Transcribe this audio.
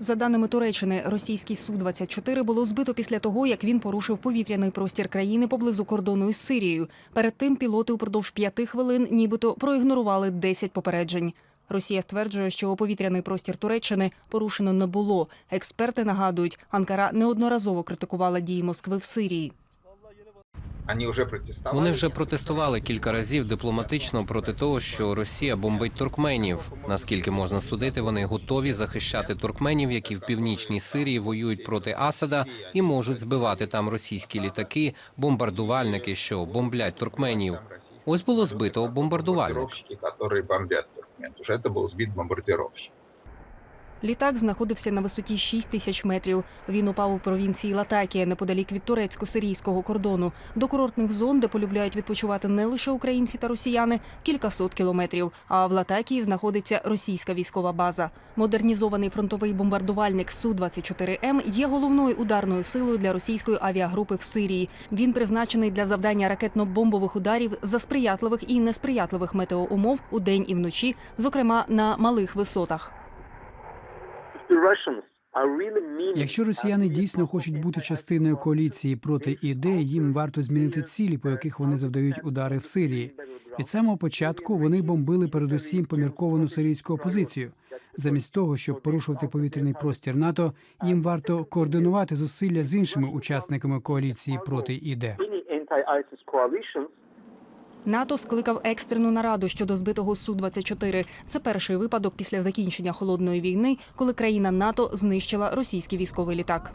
За даними Туреччини, російський Су-24 було збито після того, як він порушив повітряний простір країни поблизу кордону із Сирією. Перед тим пілоти упродовж п'яти хвилин нібито проігнорували 10 попереджень. Росія стверджує, що повітряний простір Туреччини порушено не було. Експерти нагадують, Анкара неодноразово критикувала дії Москви в Сирії. Они уже протестовали. Вони вже протестували кілька разів дипломатично проти того, що Росія бомбить туркменів. Наскільки можна судити, вони готові захищати туркменів, які в північній Сирії воюють проти Асада і можуть збивати там російські літаки, бомбардувальники, що бомблять туркменів. Там российские Ось було збито бомбардувальник. бомбардировщики, которые бомбят Туркмен. Уже это был сбит бомбардировщик. Літак знаходився на висоті 6 тисяч метрів. Він упав у провінції Латакія неподалік від турецько-сирійського кордону. До курортних зон, де полюбляють відпочивати не лише українці та росіяни, кількасот кілометрів. А в Латакії знаходиться російська військова база. Модернізований фронтовий бомбардувальник Су-24М є головною ударною силою для російської авіагрупи в Сирії. Він призначений для завдання ракетно-бомбових ударів за сприятливих і несприятливих метеоумов у день і вночі, зокрема на малих висотах. Якщо росіяни дійсно хочуть бути частиною коаліції проти ідеї, їм варто змінити цілі, по яких вони завдають удари в Сирії. Від самого початку вони бомбили передусім помірковану сирійську опозицію. Замість того, щоб порушувати повітряний простір НАТО, їм варто координувати зусилля з іншими учасниками коаліції проти ІД. НАТО скликав екстрену нараду щодо збитого Су-24. Це перший випадок після закінчення холодної війни, коли країна НАТО знищила російський військовий літак.